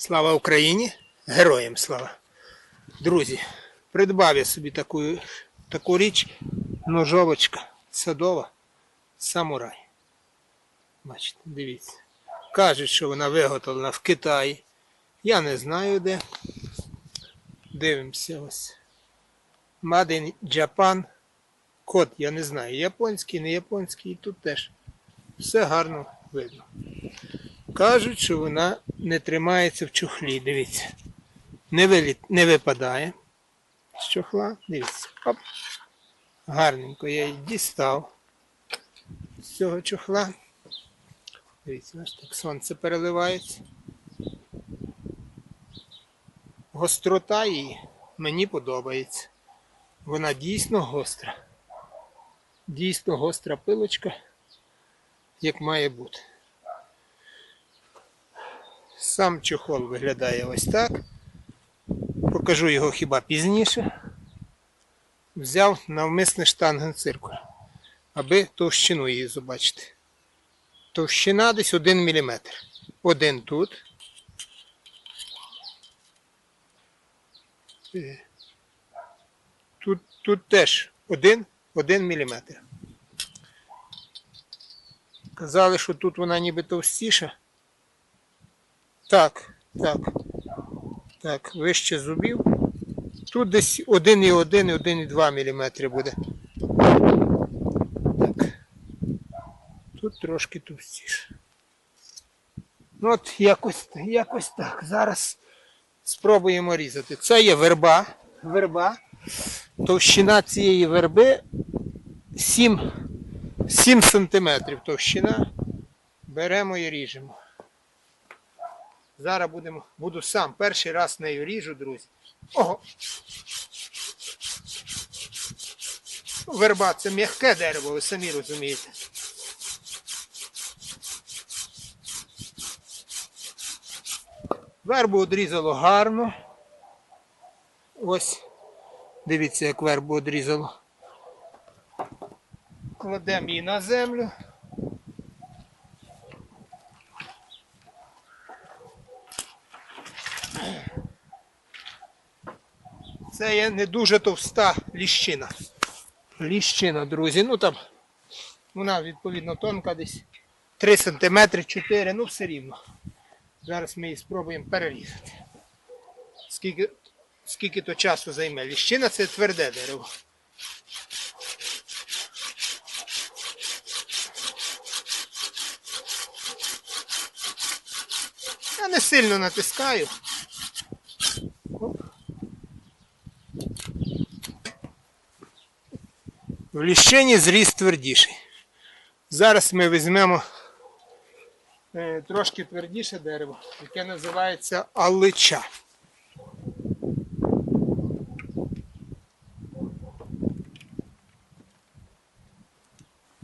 Слава Україні! Героям слава! Друзі, придбав я собі таку, таку річ ножовочка садова самурай. Бачите, дивіться. Кажуть, що вона виготовлена в Китаї. Я не знаю де. Дивимося ось. Made Japan. Код, я не знаю, японський, не японський, і тут теж все гарно видно. Кажуть, що вона не тримається в чохлі. Дивіться. Не, виліт, не випадає з чохла. Дивіться. Оп. Гарненько я її дістав з цього чохла. Дивіться, аж так сонце переливається. Гострота її мені подобається. Вона дійсно гостра. Дійсно гостра пилочка, як має бути. Сам чохол виглядає ось так. Покажу його хіба пізніше. Взяв навмисне штангенциркуль, аби товщину її побачити. Товщина десь 1 мм. Один тут. Е, Тут, тут теж 1, 1 мм. Казали, що тут вона ніби товстіша. Так, так. Так, вище зубів. Тут десь 1,1 1,2 мм буде. Так. Тут трошки товстіше. Ну от якось, якось так. Зараз спробуємо різати. Це є верба. Верба. Товщина цієї верби 7, 7 см товщина. Беремо і ріжемо. Зараз будемо, буду сам перший раз нею ріжу, друзі. Ого. Верба це м'яке дерево, ви самі розумієте. Вербу одрізало гарно. Ось. Дивіться, як вербу одрізало. Кладемо її на землю. Це є не дуже товста ліщина. Ліщина, друзі. Ну там вона відповідно тонка десь 3 см, 4 ну все рівно. Зараз ми її спробуємо перерізати. Скільки, скільки то часу займе. Ліщина це тверде дерево. Я не сильно натискаю. В ліщині зріс твердіший. Зараз ми візьмемо е, трошки твердіше дерево, яке називається алича.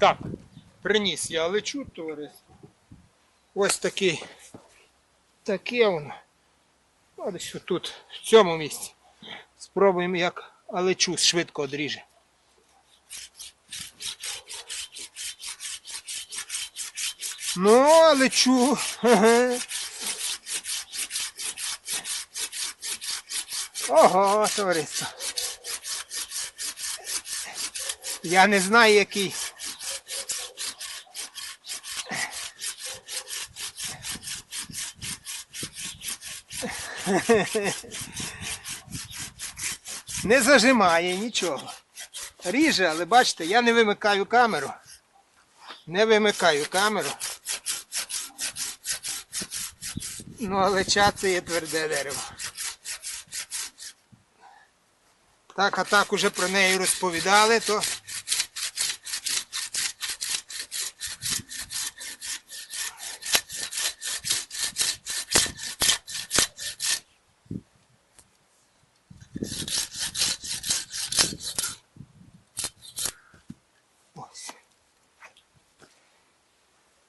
Так, приніс я аличу, товариство. Ось такий. Таке воно. Десь тут, в цьому місці. Спробуємо, як аличу швидко одріже. Ну, лечу. Ага. Ого, товариство. Я не знаю, який. Не зажимає нічого. Ріже, але бачите, я не вимикаю камеру. Не вимикаю камеру. Ну, але ча це є тверде дерево. Так, а так уже про неї розповідали, то.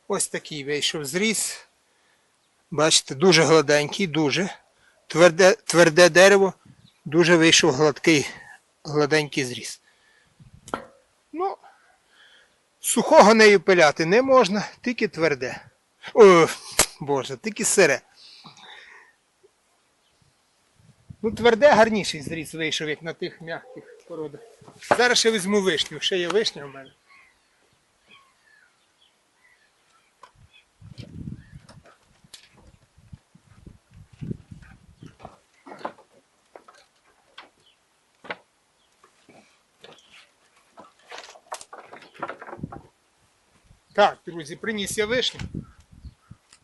Ось. Такий вийшов зріз. Бачите, дуже гладенький, дуже. Тверде, тверде дерево, дуже вийшов гладкий, гладенький зріз. Ну, сухого нею пиляти не можна, тільки тверде. О, Боже, тільки сире. Ну, тверде гарніший зріз вийшов, як на тих м'яких породах. Зараз ще візьму вишню. Ще є вишня в мене. Так, друзі, приніс я вишню.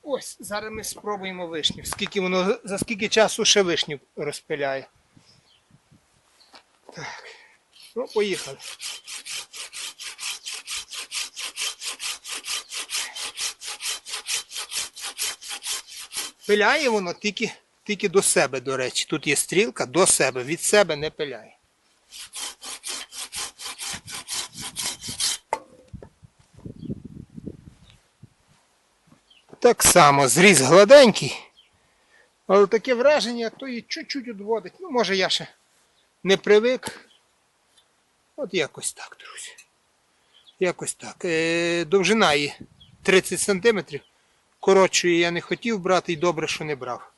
Ось, зараз ми спробуємо вишню. Скільки воно, за скільки часу ще вишню розпиляє. Так. Ну, поїхали. Пиляє воно тільки, тільки до себе, до речі. Тут є стрілка до себе, від себе не пиляє. Так само, зріз гладенький. Але таке враження, то і чуть-чуть відводить. Ну, може я ще не привик. От якось так, друзі. Якось так. Е, довжина її 30 см. Коротшої я не хотів брати і добре, що не брав.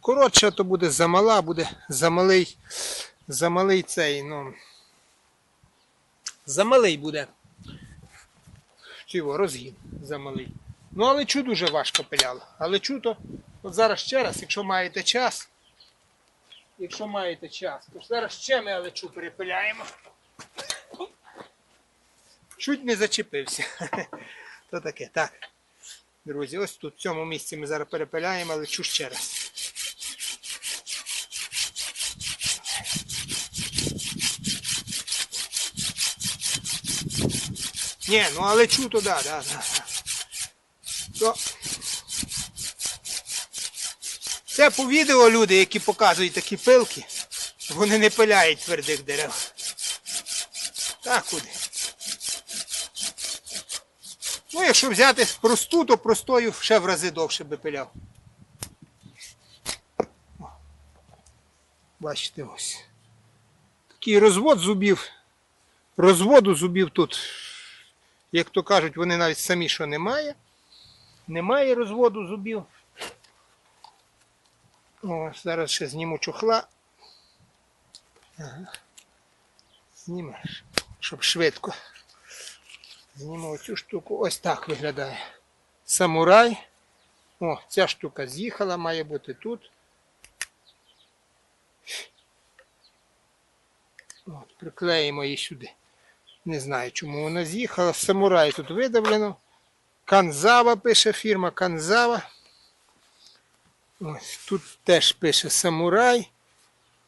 Коротша то буде замала, буде замалий, замалий цей, ну. Замалий буде. Чого, розгін замалий. Ну, але чу дуже важко пиляло. Але чу то, от зараз ще раз, якщо маєте час, якщо маєте час, то зараз ще ми алечу перепиляємо. Чуть не зачепився. То таке, так. Друзі, ось тут в цьому місці ми зараз перепиляємо, але чу ще раз. Ні, ну але чу то да, да, да. То... Це по відео люди, які показують такі пилки, вони не пиляють твердих дерев. Так куди. Ну, якщо взяти просту, то простою ще в рази довше би пиляв. Бачите ось. Такий розвод зубів. Розводу зубів тут, як то кажуть, вони навіть самі що немає. Немає розводу зубів. О, зараз ще зніму чохла. Ага. Знімеш, щоб швидко. Зніму цю штуку. Ось так виглядає. Самурай. О, ця штука з'їхала, має бути тут. От, приклеїмо її сюди. Не знаю, чому вона з'їхала. Самурай тут видавлено. Канзава пише фірма Канзава. Ось тут теж пише самурай.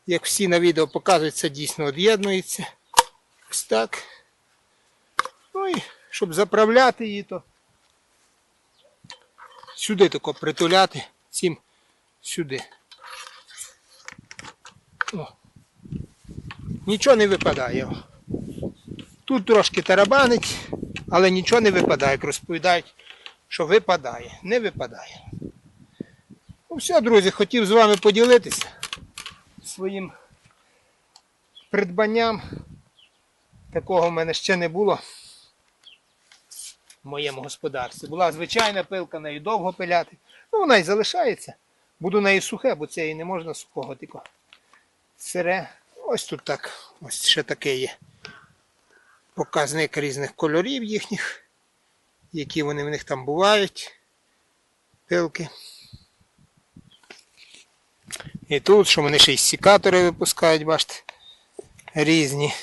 Як всі на відео показують, це дійсно від'єднується. Ось так. Ну і щоб заправляти її, то сюди тако притуляти, цим сюди. О. Нічого не випадає. Тут трошки тарабанить, але нічого не випадає, як розповідають, що випадає. Не випадає. Ну все, друзі, хотів з вами поділитися своїм придбанням. Такого в мене ще не було в моєму господарстві. Була звичайна пилка, нею довго пиляти. Ну, вона і залишається. Буду нею сухе, бо це і не можна сухого тільки. Сире. Ось тут так, ось ще таке є. Показник різних кольорів їхніх, які вони в них там бувають. Пилки. І тут, що вони ще й сікатори випускають, бачите, різні.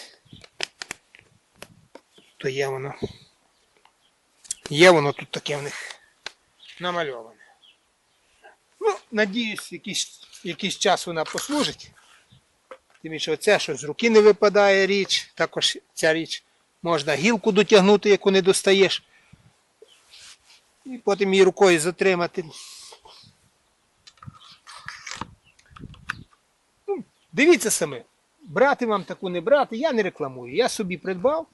То є воно. Є воно тут таке в них намальоване. Ну, надіюсь, якийсь, якийсь час вона послужить. Тим більше оце, що з руки не випадає річ, також ця річ можна гілку дотягнути, яку не достаєш. І потім її рукою затримати. Ну, дивіться самі. Брати вам таку не брати, я не рекламую. Я собі придбав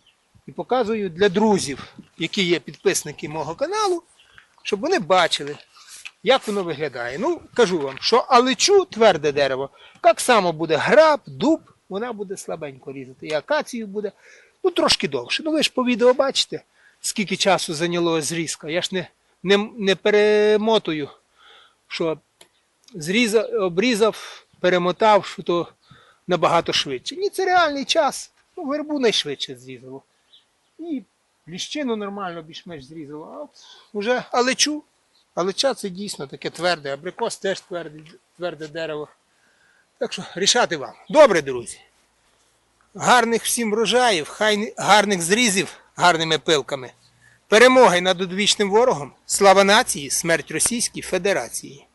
і показую для друзів, які є підписники мого каналу, щоб вони бачили, як воно виглядає. Ну, кажу вам, що алечу тверде дерево, так само буде граб, дуб, вона буде слабенько різати. І акацію буде, ну трошки довше. Ну ви ж по відео бачите, скільки часу зайняло зрізка. Я ж не, не, не перемотую, що зрізав, обрізав, перемотав, що то набагато швидше. Ні, це реальний час. Ну, вербу найшвидше зрізало. І ліщину нормально більш-менш зрізало. А от уже алечу. Алеча це дійсно таке тверде, абрикос теж тверде, тверде дерево. Так що рішати вам. Добре, друзі. Гарних всім врожаїв, хай гарних зрізів гарними пилками. Перемоги над одвічним ворогом. Слава нації, смерть Російській Федерації.